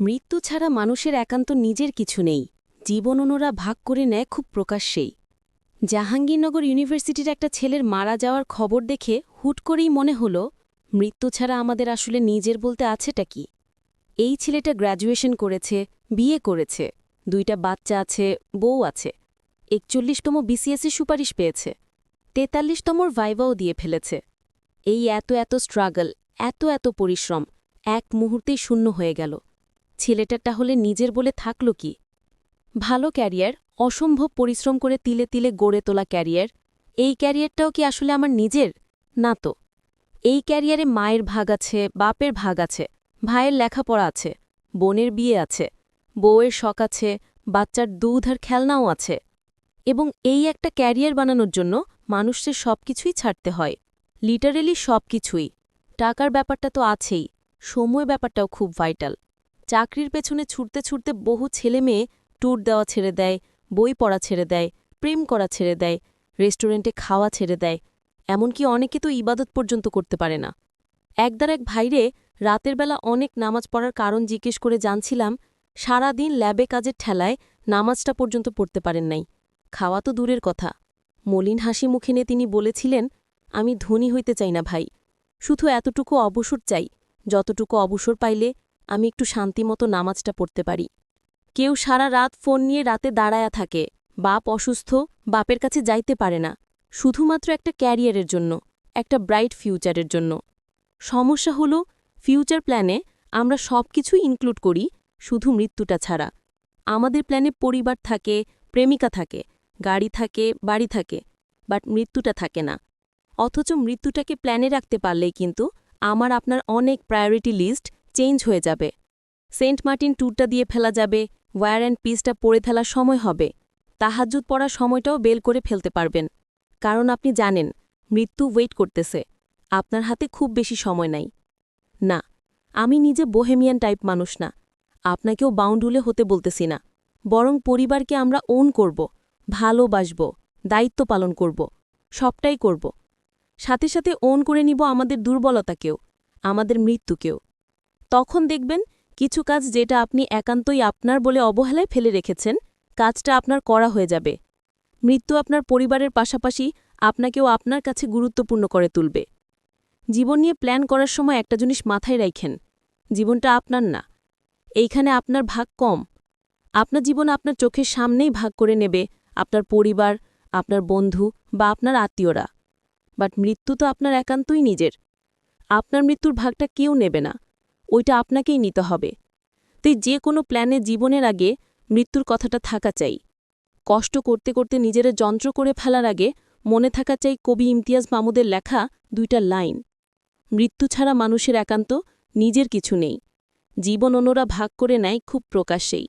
মৃত্যু ছাড়া মানুষের একান্ত নিজের কিছু নেই। জীবন অন্যরা ভাগ করে নেয় খুব প্রকাশ্যেই। জাহাঙ্গীরনগর ইউনিভার্সিটির একটা ছেলের মারা যাওয়ার খবর দেখে হুট করেই মনে হল, মৃত্যু ছাড়া আমাদের আসলে নিজের বলতে আছেটা কি? এই ছেলেটা গ্র্যাজুয়েশন করেছে বিয়ে করেছে, দুইটা বাচ্চা আছে, বউ আছে, একচল্লিশতম বিসিএসসি সুপারিশ পেয়েছে তেতাল্লিশতমর ভাইভাও দিয়ে ফেলেছে। এই এত এত স্ট্রাগল এত এত পরিশ্রম, এক মুহূর্তেই শূন্য হয়ে গেল। ছেলেটার তাহলে নিজের বলে থাকল কি? ভালো ক্যারিয়ার, অসম্ভব পরিশ্রম করে তিলে তিলে গড়ে তোলা ক্যারিয়ার, এই ক্যারিয়ারটাও কি আসলে আমার নিজের? না তো। এই ক্যারিয়ারে মায়ের ভাগ আছে, বাপের ভাগ আছে, ভাইয়ের লেখাপড়া আছে, বোনের বিয়ে আছে, বউয়ের শখ আছে, বাচ্চার দুধ আর খেলনাও আছে। এবং এই একটা ক্যারিয়ার বানানোর জন্য মানুষের সব কিছুই ছাড়তে হয়। লিটারেলি সব কিছুই টাকার ব্যাপারটা তো আছেই। সময় ব্যাপারটাও খুব ভাইটাল। চাকরির পেছনে ছুটতে ছুটতে বহু ছেলে মেয়ে ট্যুর দেওয়া ছেড়ে দেয়, বই পড়া ছেড়ে দেয়, প্রেম করা ছেড়ে দেয় রেস্টুরেন্টে খাওয়া ছেড়ে দেয়। এমনকি অনেকে তো ইবাদত পর্যন্ত করতে পারে না। একদার এক ভাইরে রাতের বেলা অনেক নামাজ পড়ার কারণ জিজ্ঞেস করে জানছিলাম, সারাদিন ল্যাবে কাজের ঠেলায় নামাজটা পর্যন্ত পড়তে পারেন নাই। খাওয়া তো দূরের কথা। মলিন হাসি মুখে নিয়ে তিনি বলেছিলেন, আমি ধনী হইতে চাই না ভাই। শুধু এতটুকু অবসর চাই। যতটুকু অবসর পাইলে আমি একটু শান্তিমতো নামাজটা পড়তে পারি। কেউ সারা রাত ফোন নিয়ে রাতে দাঁড়ায়া থাকে। বাপ অসুস্থ, বাপের কাছে যাইতে পারে না। শুধুমাত্র একটা ক্যারিয়ারের জন্য, একটা ব্রাইট ফিউচারের জন্য। সমস্যা হল, ফিউচার প্ল্যানে আমরা সব কিছুই ইনক্লুড করি, শুধু মৃত্যুটা ছাড়া। আমাদের প্ল্যানে পরিবার থাকে, প্রেমিকা থাকে, গাড়ি থাকে, বাড়ি থাকে, বাট মৃত্যুটা থাকে না। অথচ মৃত্যুটাকে প্ল্যানে রাখতে পারলেই কিন্তু আমার আপনার অনেক প্রায়োরিটি লিস্ট চেঞ্জ হয়ে যাবে। সেন্ট মার্টিন ট্যুরটা দিয়ে ফেলা যাবে, ওয়্যার অ্যান্ড পিসটা পড়ে ফেলার সময় হবে। তাহাজুদ পড়ার সময়টাও বেল করে ফেলতে পারবেন। কারণ আপনি জানেন, মৃত্যু ওয়েট করতেছে। আপনার হাতে খুব বেশি সময় নাই। না, আমি নিজে বোহেমিয়ান টাইপ মানুষ না। আপনাকেও বাউন্ডুলে হতে বলতেছি না। বরং পরিবারকে আমরা ওন করব, ভালোবাসব, দায়িত্ব পালন করব, সবটাই করব। সাথে সাথে ওন করে নিব আমাদের দুর্বলতাকেও, আমাদের মৃত্যুকেও। তখন দেখবেন কিছু কাজ যেটা আপনি একান্তই আপনার বলে অবহেলায় ফেলে রেখেছেন, কাজটা আপনার করা হয়ে যাবে। মৃত্যু আপনার পরিবারের পাশাপাশি আপনাকেও আপনার কাছে গুরুত্বপূর্ণ করে তুলবে। জীবন নিয়ে প্ল্যান করার সময় একটা জিনিস মাথায় রাখেন জীবনটা আপনার না। এইখানে আপনার ভাগ কম। আপনার জীবন আপনার চোখের সামনেই ভাগ করে নেবে আপনার পরিবার, আপনার বন্ধু বা আপনার আত্মীয়রা। বাট মৃত্যু তো আপনার একান্তই নিজের। আপনার মৃত্যুর ভাগটা কেউ নেবে না। ওইটা আপনাকেই নিতে হবে। তাই যে কোনো প্ল্যানে জীবনের আগে মৃত্যুর কথাটা থাকা চাই। কষ্ট করতে করতে নিজেরা যন্ত্র করে ফেলার আগে মনে থাকা চাই কবি ইমতিয়াজ মামুদের লেখা দুইটা লাইন। মৃত্যু ছাড়া মানুষের একান্ত নিজের কিছু নেই। জীবন অন্যরা ভাগ করে নেয় খুব প্রকাশ্যেই।